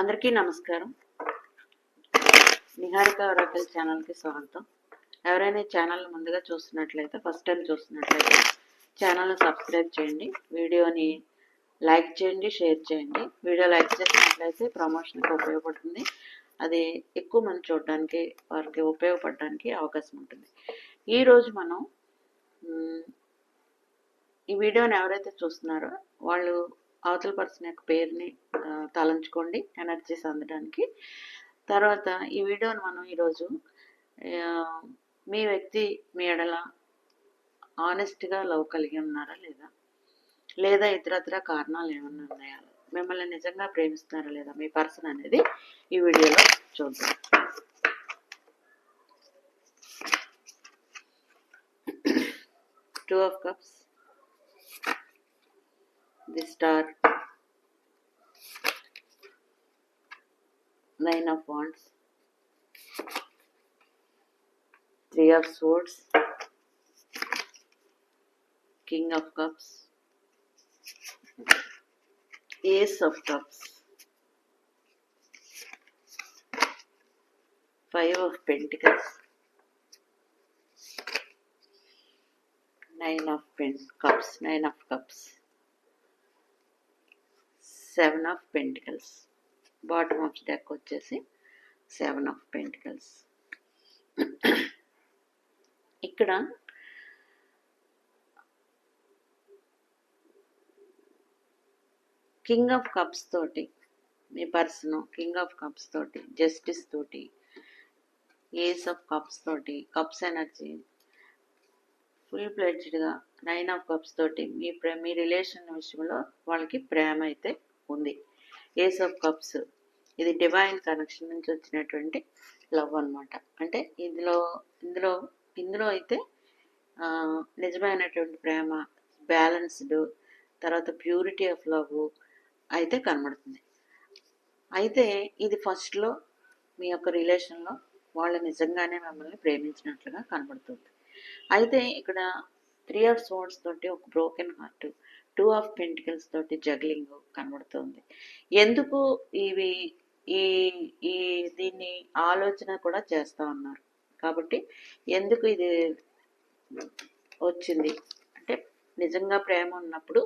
అందరికీ నమస్కారం. నిహారిక ఒరాకల్ ఛానల్కి స్వాగతం. ఎవరైనా ఛానల్ ముందుగా చూస్తున్నట్లయితే ఫస్ట్ టైం చూస్తున్నట్లయితే ఛానల్ని సబ్స్క్రైబ్ చేయండి. వీడియోని లైక్ చేయండి షేర్ చేయండి. వీడియో లైక్ చేసినట్లయితే ప్రమోషన్కి ఉపయోగపడుతుంది. అది ఎక్కువ మంది చూడడానికి వారికి ఉపయోగపడడానికి అవకాశం ఉంటుంది. ఈరోజు మనం ఈ వీడియోని ఎవరైతే చూస్తున్నారో వాళ్ళు అవతల పర్సన్ యొక్క పేరుని తలంచుకోండి ఎనర్జీస్ అందడానికి తర్వాత ఈ వీడియోని మనం ఈరోజు మీ వ్యక్తి మీ ఎడల ఆనెస్ట్గా లవ్ కలిగి ఉన్నారా లేదా? లేదా ఇతరత్ర కారణాలు ఏమన్నా ఉన్నాయా? మిమ్మల్ని నిజంగా ప్రేమిస్తున్నారా లేదా? మీ పర్సన్ అనేది ఈ వీడియోలో చూద్దాం. Two of cups the star. Nine of wands. Three of swords. King of cups. Ace of cups. Five of pentacles. Nine of pen, cups. Nine of cups. Seven of pentacles. Bottom of deck వచ్చేసి seven of pentacles. ఇక్కడ king of cups తోటి మీ person king of cups తోటి justice తోటి ace of cups తోటి cups energy full ప్లెడ్జ్డ్గా nine of cups తోటి మీ ప్రే మీ రిలేషన్ విషయంలో వాళ్ళకి ప్రేమ అయితే ఉంది. ఏస్ ఆఫ్ కప్స్ ఇది డివైన్ కనెక్షన్ నుంచి వచ్చినటువంటి లవ్ అనమాట అంటే ఇందులో ఇందులో ఇందులో అయితే నిజమైనటువంటి ప్రేమ బ్యాలెన్స్డ్ తర్వాత ప్యూరిటీ ఆఫ్ లవ్ అయితే కనబడుతుంది. అయితే ఇది ఫస్ట్లో మీ యొక్క రిలేషన్లో వాళ్ళు నిజంగానే మిమ్మల్ని ప్రేమించినట్లుగా కనబడుతుంది. అయితే ఇక్కడ త్రీ ఆఫ్ సోర్స్ తోటి ఒక broken heart two of pentacles తోటి జగ్లింగ్ కనబడుతుంది. ఎందుకు ఇవి ఈ ఈ దీన్ని ఆలోచన కూడా చేస్తూ ఉన్నారు? కాబట్టి ఎందుకు ఇది వచ్చింది? అంటే నిజంగా ప్రేమ ఉన్నప్పుడు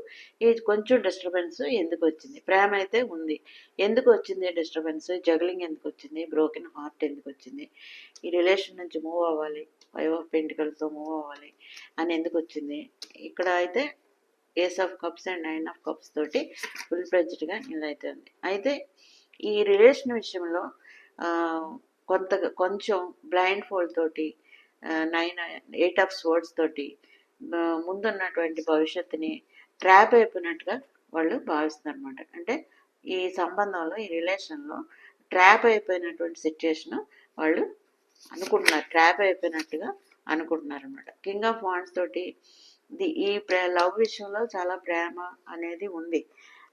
ఇది కొంచెం డిస్టర్బెన్స్ ఎందుకు వచ్చింది? ప్రేమ అయితే ఉంది. ఎందుకు వచ్చింది డిస్టర్బెన్స్? జగ్లింగ్ ఎందుకు వచ్చింది? బ్రోకెన్ హార్ట్ ఎందుకు వచ్చింది? ఈ రిలేషన్ నుంచి మూవ్ అవ్వాలి. ఫైవ్ ఆఫ్ పెంటికల్తో మూవ్ అవ్వాలి అని ఎందుకు వచ్చింది? ఇక్కడ అయితే ace of cups and nine of cups తోటి ఫుల్ ఫ్లెజ్డ్గా ఇదైతుంది. అయితే ఈ రిలేషన్ విషయంలో కొంత కొంచెం బ్లైండ్ ఫోల్డ్ తోటి నైన్ ఎయిట్ ఆఫ్ స్వర్డ్స్ తోటి ముందున్నటువంటి భవిష్యత్తుని ట్రాప్ అయిపోయినట్టుగా వాళ్ళు భావిస్తున్నారు అనమాట అంటే ఈ సంబంధంలో ఈ రిలేషన్లో ట్రాప్ అయిపోయినటువంటి సిచ్యుయేషన్ వాళ్ళు అనుకుంటున్నారు. ట్రాప్ అయిపోయినట్టుగా అనుకుంటున్నారు అనమాట కింగ్ ఆఫ్ వాండ్స్ తోటి ఈ ప్రే లవ్ విషయంలో చాలా ప్రేమ అనేది ఉంది.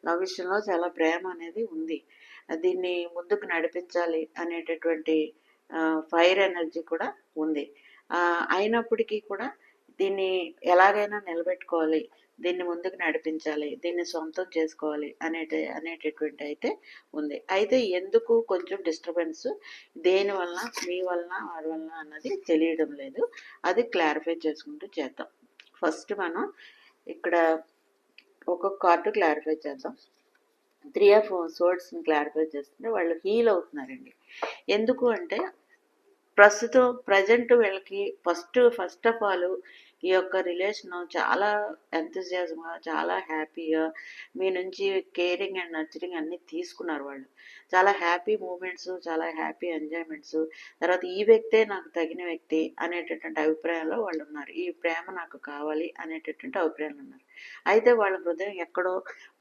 లవ్ విషయంలో చాలా ప్రేమ అనేది ఉంది. దీన్ని ముందుకు నడిపించాలి అనేటటువంటి ఫైర్ ఎనర్జీ కూడా ఉంది. అయినప్పటికీ కూడా దీన్ని ఎలాగైనా నిలబెట్టుకోవాలి. దీన్ని ముందుకు నడిపించాలి. దీన్ని సొంతం చేసుకోవాలి అనేట అనేటటువంటి అయితే ఉంది. అయితే ఎందుకు కొంచెం డిస్టర్బెన్స్ దేని వలన మీ వలన వారి వలన అన్నది తెలియడం లేదు. అది క్లారిఫై చేసుకుంటూ చేద్దాం. ఫస్ట్ మనం ఇక్కడ ఒక్కొక్క కార్డు క్లారిఫై చేద్దాం. త్రీ ఆఫ్ సోర్డ్స్ని క్లారిఫై చేస్తుంటే వాళ్ళు హీల్ అవుతున్నారండి. ఎందుకు అంటే ప్రస్తుతం ప్రజెంట్ వీళ్ళకి ఫస్ట్ ఫస్ట్ ఆఫ్ ఆల్ ఈ యొక్క రిలేషన్ చాలా ఎంతజియాజంగా చాలా హ్యాపీగా మీ నుంచి కేరింగ్ అండ్ నర్చరింగ్ అన్నీ తీసుకున్నారు వాళ్ళు. చాలా హ్యాపీ మూమెంట్స్ చాలా హ్యాపీ ఎంజాయ్మెంట్స్. తర్వాత ఈ వ్యక్తే నాకు తగిన వ్యక్తి అనేటటువంటి అభిప్రాయంలో వాళ్ళు ఉన్నారు ఈ ప్రేమ నాకు కావాలి అనేటటువంటి అభిప్రాయాలు ఉన్నారు. అయితే వాళ్ళ హృదయం ఎక్కడో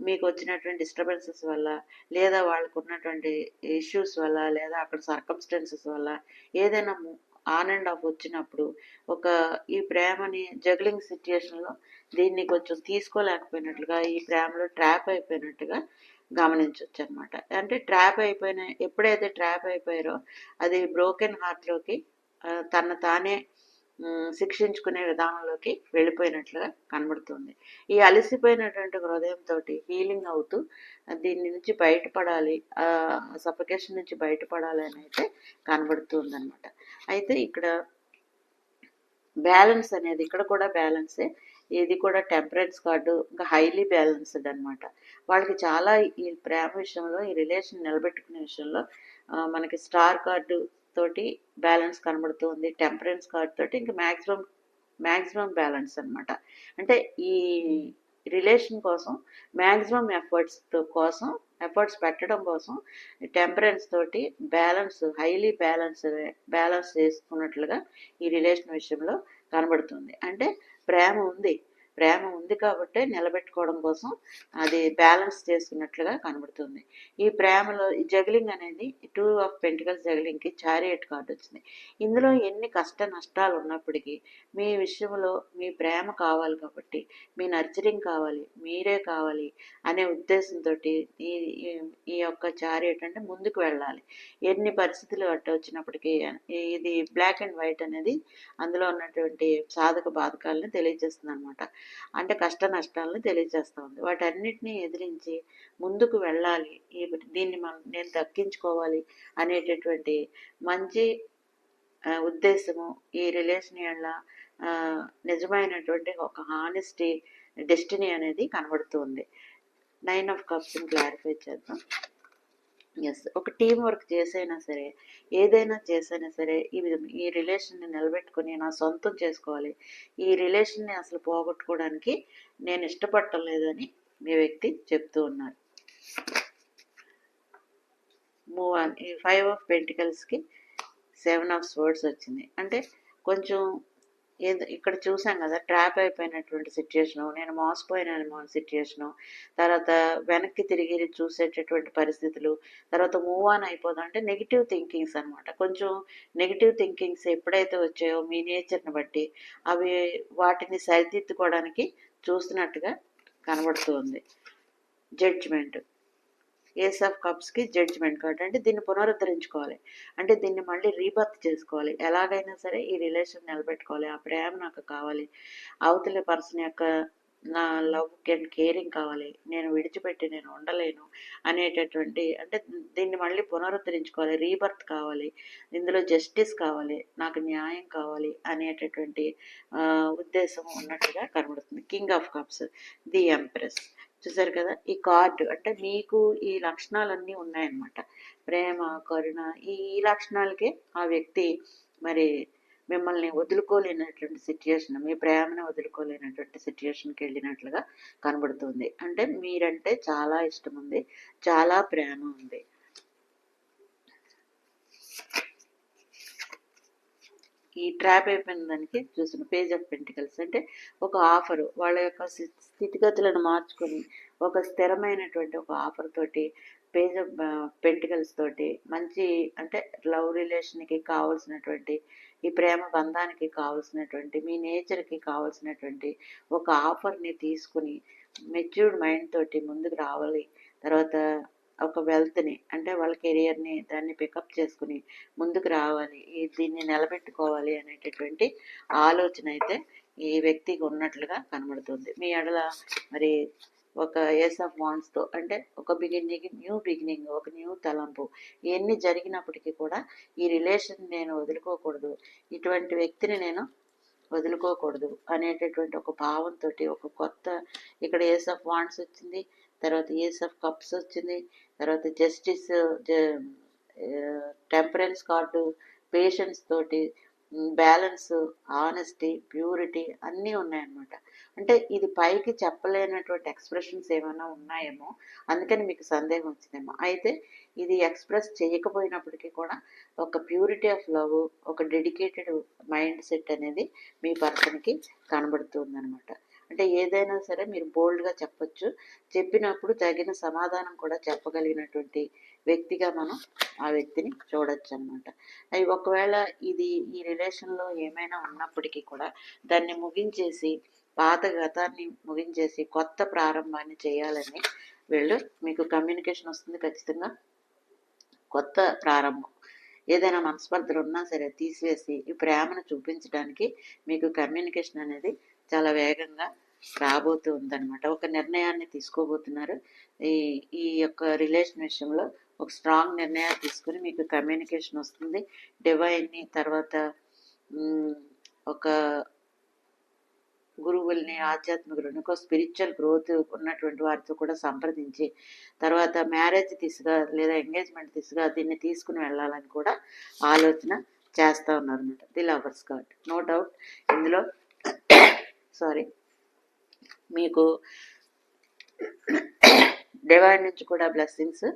మీకు వచ్చినటువంటి డిస్టర్బెన్సెస్ వల్ల లేదా వాళ్ళకు ఉన్నటువంటి ఇష్యూస్ వల్ల లేదా అక్కడ సర్కమ్స్టెన్సెస్ వల్ల ఏదైనా ఆన్ అండ్ ఆఫ్ వచ్చినప్పుడు ఒక ఈ ప్రేమని జగ్లింగ్ సిచ్యుయేషన్లో దీన్ని కొంచెం తీసుకోలేకపోయినట్లుగా ఈ ప్రేమలో ట్రాప్ అయిపోయినట్టుగా గమనించవచ్చు అనమాట అంటే ట్రాప్ అయిపోయిన ఎప్పుడైతే ట్రాప్ అయిపోయారో అది బ్రోకెన్ హార్ట్లోకి తన తానే శిక్షించుకునే విధానంలోకి వెళ్ళిపోయినట్లుగా కనబడుతుంది. ఈ అలసిపోయినటువంటి హృదయంతో హీలింగ్ అవుతూ దీని నుంచి బయటపడాలి ఆ సఫకేషన్ నుంచి బయటపడాలి అని అయితే కనబడుతుంది అనమాట అయితే ఇక్కడ బ్యాలెన్స్ అనేది ఇక్కడ కూడా బ్యాలెన్సే. ఇది కూడా టెంపరెన్స్ కార్డు ఇంకా హైలీ బ్యాలెన్స్డ్ అనమాట వాళ్ళకి చాలా ఈ ప్రేమ విషయంలో ఈ రిలేషన్ నిలబెట్టుకునే విషయంలో మనకి స్టార్ కార్డు తోటి బ్యాలెన్స్ కనబడుతుంది టెంపరెన్స్ కార్డు తోటి ఇంకా మ్యాక్సిమం మ్యాక్సిమం బ్యాలెన్స్ అన్నమాట. అంటే ఈ రిలేషన్ కోసం మ్యాక్సిమం ఎఫర్ట్స్ కోసం ఎఫర్ట్స్ పెట్టడం కోసం టెంపరెన్స్ తోటి బ్యాలెన్స్ హైలీ బ్యాలెన్స్ బ్యాలెన్స్ చేసుకున్నట్లుగా ఈ రిలేషన్ విషయంలో కనబడుతుంది. అంటే ప్రేమ ఉంది. ప్రేమ ఉంది కాబట్టే నిలబెట్టుకోవడం కోసం అది బ్యాలెన్స్ చేసుకున్నట్లుగా కనబడుతుంది. ఈ ప్రేమలో ఈ జగలింగ్ అనేది టూ ఆఫ్ పెంటికల్స్ జగలింగ్కి చారియట్ కార్డు వచ్చింది. ఇందులో ఎన్ని కష్ట నష్టాలు ఉన్నప్పటికీ మీ విషయంలో మీ ప్రేమ కావాలి కాబట్టి మీ నర్చరింగ్ కావాలి మీరే కావాలి అనే ఉద్దేశంతో ఈ ఈ- ఈ యొక్క చారియట్ అంటే ముందుకు వెళ్ళాలి. ఎన్ని పరిస్థితులు అట్ట వచ్చినప్పటికీ ఇది బ్లాక్ అండ్ వైట్ అనేది అందులో ఉన్నటువంటి సాధక బాధకాలను తెలియజేస్తుంది అనమాట అంటే కష్ట నష్టాలను తెలియజేస్తుంది వాటన్నిటిని ఎదిరించి ముందుకు వెళ్ళాలి. ఈ దీన్ని మనం నేను దక్కించుకోవాలి అనేటటువంటి మంచి ఉద్దేశము ఈ రిలేషన్ వల్ల నిజమైనటువంటి ఒక హానెస్టీ డెస్టినీ అనేది కనబడుతుంది నైన్ ఆఫ్ కప్స్ని క్లారిఫై చేద్దాం. ఎస్ ఒక టీం వర్క్ చేసైనా సరే ఏదైనా చేసైనా సరే ఈ విధంగా ఈ రిలేషన్ని నిలబెట్టుకుని నా సొంతం చేసుకోవాలి. ఈ రిలేషన్ని అసలు పోగొట్టుకోవడానికి నేను ఇష్టపడటం లేదని మీ వ్యక్తి చెప్తూ ఉన్నారు. మూవ్ ఆన్ ఈ ఫైవ్ ఆఫ్ పెంటికల్స్కి సెవెన్ ఆఫ్ స్వర్డ్స్ వచ్చింది. అంటే కొంచెం ఇక్కడ చూసాం కదా ట్రాప్ అయిపోయినటువంటి సిచ్యుయేషను నేను మోసపోయిన సిచ్యుయేషను తర్వాత వెనక్కి తిరిగి చూసేటటువంటి పరిస్థితులు తర్వాత మూవ్ ఆన్ అయిపోదాం అంటే నెగిటివ్ థింకింగ్స్ అనమాట కొంచెం నెగిటివ్ థింకింగ్స్ ఎప్పుడైతే వచ్చాయో మీ నేచర్ని బట్టి అవి వాటిని సరిదిద్దుకోవడానికి చూస్తున్నట్టుగా కనబడుతుంది. జడ్జిమెంట్ ఏస్ ఆఫ్ కప్స్కి జడ్జ్మెంట్ కార్డ్ అంటే దీన్ని పునరుద్ధరించుకోవాలి. అంటే దీన్ని మళ్ళీ రీబర్త్ చేసుకోవాలి. ఎలాగైనా సరే ఈ రిలేషన్ నిలబెట్టుకోవాలి. ఆ ప్రేమ నాకు కావాలి. అవతలి పర్సన్ యొక్క నా లవ్ అండ్ కేరింగ్ కావాలి. నేను విడిచిపెట్టి నేను ఉండలేను అనేటటువంటి అంటే దీన్ని మళ్ళీ పునరుద్ధరించుకోవాలి. రీబర్త్ కావాలి. ఇందులో జస్టిస్ కావాలి. నాకు న్యాయం కావాలి అనేటటువంటి ఉద్దేశం ఉన్నట్టుగా కనబడుతుంది. King of cups the empress చూసారు కదా? ఈ కార్డు అంటే మీకు ఈ లక్షణాలన్నీ ఉన్నాయన్నమాట. ప్రేమ కరుణ ఈ లక్షణాలకే ఆ వ్యక్తి మరి మిమ్మల్ని వదులుకోలేనటువంటి సిచ్యుయేషన్ మీ ప్రేమను వదులుకోలేనటువంటి సిచ్యుయేషన్కి వెళ్ళినట్లుగా కనబడుతుంది. అంటే మీరంటే చాలా ఇష్టం ఉంది చాలా ప్రేమ ఉంది. ఈ ట్రాప్ అయిపోయిన దానికి చూసిన పేజ్ ఆఫ్ పెంటికల్స్ అంటే ఒక ఆఫర్ వాళ్ళ యొక్క స్థితిగతులను మార్చుకొని ఒక స్థిరమైనటువంటి ఒక ఆఫర్ తోటి పేజ్ ఆఫ్ పెంటికల్స్ తోటి మంచి అంటే లవ్ రిలేషన్కి కావాల్సినటువంటి ఈ ప్రేమ బంధానికి కావాల్సినటువంటి మీ నేచర్కి కావాల్సినటువంటి ఒక ఆఫర్ని తీసుకుని మెచ్యూర్డ్ మైండ్ తోటి ముందుకు రావాలి. తర్వాత ఒక వెల్త్ని అంటే వాళ్ళ కెరియర్ని దాన్ని పికప్ చేసుకుని ముందుకు రావాలి. ఈ దీన్ని నిలబెట్టుకోవాలి అనేటటువంటి ఆలోచన అయితే ఈ వ్యక్తికి ఉన్నట్లుగా కనబడుతుంది. మీ ఎడల మరి ఒక ఎస్ ఆఫ్తో అంటే ఒక బిగినింగ్ న్యూ బిగినింగ్ ఒక న్యూ తలంపు ఇవన్నీ జరిగినప్పటికీ కూడా ఈ రిలేషన్ నేను వదులుకోకూడదు ఇటువంటి వ్యక్తిని నేను వదులుకోకూడదు అనేటటువంటి ఒక భావంతో ఒక కొత్త ఇక్కడ ఏస్ ఆఫ్ వాండ్స్ వచ్చింది తర్వాత ఏస్ ఆఫ్ కప్స్ వచ్చింది తర్వాత జస్టిస్ టెంపరెన్స్ కార్డు పేషెన్స్ తోటి బ్యాలెన్స్ ఆనెస్టీ ప్యూరిటీ అన్నీ ఉన్నాయన్నమాట. అంటే ఇది పైకి చెప్పలేనటువంటి ఎక్స్ప్రెషన్స్ ఏమైనా ఉన్నాయేమో అందుకని మీకు సందేహం వచ్చిందేమో. అయితే ఇది ఎక్స్ప్రెస్ చేయకపోయినప్పటికీ కూడా ఒక ప్యూరిటీ ఆఫ్ లవ్ ఒక డెడికేటెడ్ మైండ్ సెట్ అనేది మీ పర్సన్కి కనబడుతుంది అనమాట అంటే ఏదైనా సరే మీరు బోల్డ్గా చెప్పొచ్చు. చెప్పినప్పుడు తగిన సమాధానం కూడా చెప్పగలిగినటువంటి వ్యక్తిగా మనం ఆ వ్యక్తిని చూడొచ్చు అనమాట అవి ఒకవేళ ఇది ఈ రిలేషన్లో ఏమైనా ఉన్నప్పటికీ కూడా దాన్ని ముగించేసి పాత గతాన్ని ముగించేసి కొత్త ప్రారంభాన్ని చేయాలని వీళ్ళు మీకు కమ్యూనికేషన్ వస్తుంది ఖచ్చితంగా. కొత్త ప్రారంభం. ఏదైనా మనస్పర్ధలు ఉన్నా సరే తీసివేసి ఈ ప్రేమను చూపించడానికి మీకు కమ్యూనికేషన్ అనేది చాలా వేగంగా రాబోతూ ఉందన్నమాట. ఒక నిర్ణయాన్ని తీసుకోబోతున్నారు. ఈ ఈ యొక్క రిలేషన్ విషయంలో ఒక స్ట్రాంగ్ నిర్ణయాలు తీసుకుని మీకు కమ్యూనికేషన్ వస్తుంది. డివైన్ని తర్వాత ఒక గురువుల్ని ఆధ్యాత్మికులను స్పిరిచువల్ గ్రోత్ ఉన్నటువంటి వారితో కూడా సంప్రదించి తర్వాత మ్యారేజ్ దిశగా లేదా ఎంగేజ్మెంట్ దిశగా దీన్ని తీసుకుని వెళ్ళాలని కూడా ఆలోచన చేస్తూ ఉన్నారు అనమాట the lovers card no doubt ఇందులో సారీ మీకు డివైన్ నుంచి కూడా బ్లెస్సింగ్స్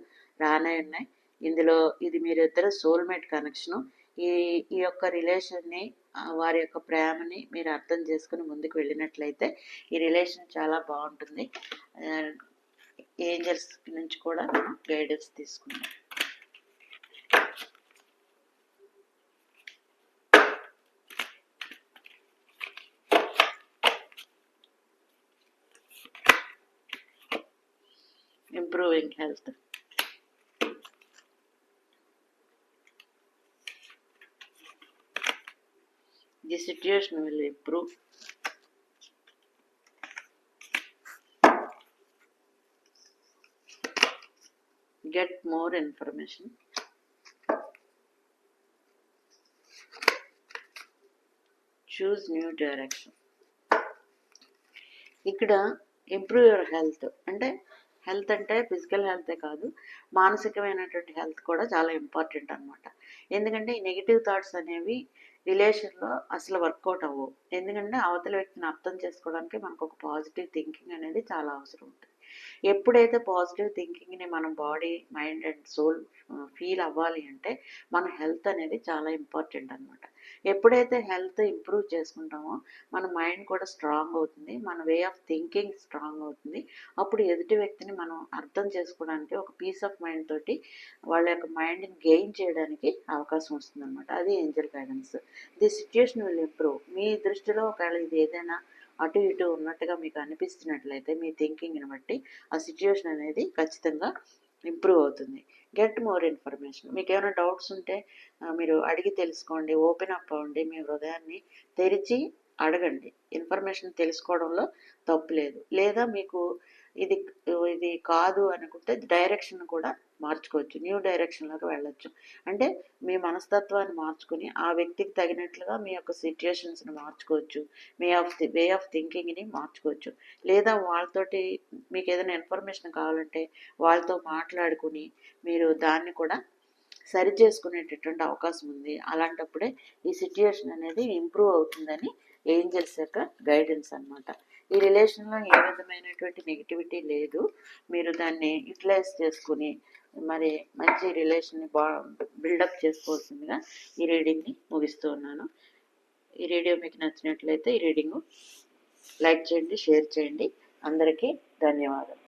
రానే ఉన్నాయి. ఇందులో ఇది మీరిద్దరు సోల్మేట్ కనెక్షను ఈ ఈ యొక్క రిలేషన్ని వారి యొక్క ప్రేమని మీరు అర్థం చేసుకుని ముందుకు వెళ్ళినట్లయితే ఈ రిలేషన్ చాలా బాగుంటుంది. ఏంజల్స్ నుంచి కూడా మనం గైడెన్స్ తీసుకున్నాం improving health. The situation will improve. Get more information. Choose new direction. ఇక్కడ ఇంప్రూవ్ యువర్ హెల్త్ అంటే హెల్త్ అంటే ఫిజికల్ హెల్తే కాదు. మానసికమైనటువంటి హెల్త్ కూడా చాలా ఇంపార్టెంట్ అనమాట ఎందుకంటే ఈ నెగిటివ్ థాట్స్ అనేవి రిలేషన్లో అసలు వర్కౌట్ అవ్వవు. ఎందుకంటే అవతల వ్యక్తిని అర్థం చేసుకోవడానికి మనకు ఒక పాజిటివ్ థింకింగ్ అనేది చాలా అవసరం ఉంటుంది. ఎప్పుడైతే పాజిటివ్ థింకింగ్ని మన body mind and soul feel అవ్వాలి అంటే మన హెల్త్ అనేది చాలా ఇంపార్టెంట్ అనమాట ఎప్పుడైతే హెల్త్ ఇంప్రూవ్ చేసుకుంటామో మన మైండ్ కూడా స్ట్రాంగ్ అవుతుంది మన వే ఆఫ్ థింకింగ్ స్ట్రాంగ్ అవుతుంది. అప్పుడు ఎదుటి వ్యక్తిని మనం అర్థం చేసుకోవడానికి ఒక పీస్ ఆఫ్ మైండ్ తోటి వాళ్ళ యొక్క మైండ్ని గెయిన్ చేయడానికి అవకాశం వస్తుంది అనమాట అది angel guidance the situation will improve మీ దృష్టిలో ఒకవేళ ఇది ఏదైనా అటు ఇటు ఉన్నట్టుగా మీకు అనిపిస్తున్నట్లయితే మీ థింకింగ్ని బట్టి ఆ సిచ్యువేషన్ అనేది ఖచ్చితంగా ఇంప్రూవ్ అవుతుంది. Get more information. మీకు ఏమైనా డౌట్స్ ఉంటే మీరు అడిగి తెలుసుకోండి ఓపెన్ అప్ అవ్వండి మీ హృదయాన్ని తెరిచి అడగండి. ఇన్ఫర్మేషన్ తెలుసుకోవడంలో తప్పు లేదు. లేదా మీకు ఇది ఇది కాదు అనుకుంటే డైరెక్షన్ కూడా మార్చుకోవచ్చు. న్యూ డైరెక్షన్లోకి వెళ్ళొచ్చు. అంటే మీ మనస్తత్వాన్ని మార్చుకుని ఆ వ్యక్తికి తగినట్లుగా మీ యొక్క సిచ్యుయేషన్స్ని మార్చుకోవచ్చు. మీ ఆఫ్ ది వే ఆఫ్ థింకింగ్ని మార్చుకోవచ్చు. లేదా వాళ్ళతోటి మీకు ఏదైనా ఇన్ఫర్మేషన్ కావాలంటే వాళ్ళతో మాట్లాడుకుని మీరు దాన్ని కూడా సరి చేసుకునేటటువంటి అవకాశం ఉంది. అలాంటప్పుడే ఈ సిచ్యుయేషన్ అనేది ఇంప్రూవ్ అవుతుందని ఏంజల్స్ యొక్క గైడెన్స్ అన్నమాట. ఈ రిలేషన్లో ఏ విధమైనటువంటి నెగిటివిటీ లేదు. మీరు దాన్ని యూటిలైజ్ చేసుకుని మరి మంచి రిలేషన్ని బా బిల్డప్ చేసుకోవాల్సిందిగా ఈ రీడింగ్ని ముగిస్తూ ఉన్నాను. ఈ రీడియో మీకు నచ్చినట్లయితే ఈ రీడింగ్ లైక్ చేయండి షేర్ చేయండి. అందరికీ ధన్యవాదాలు.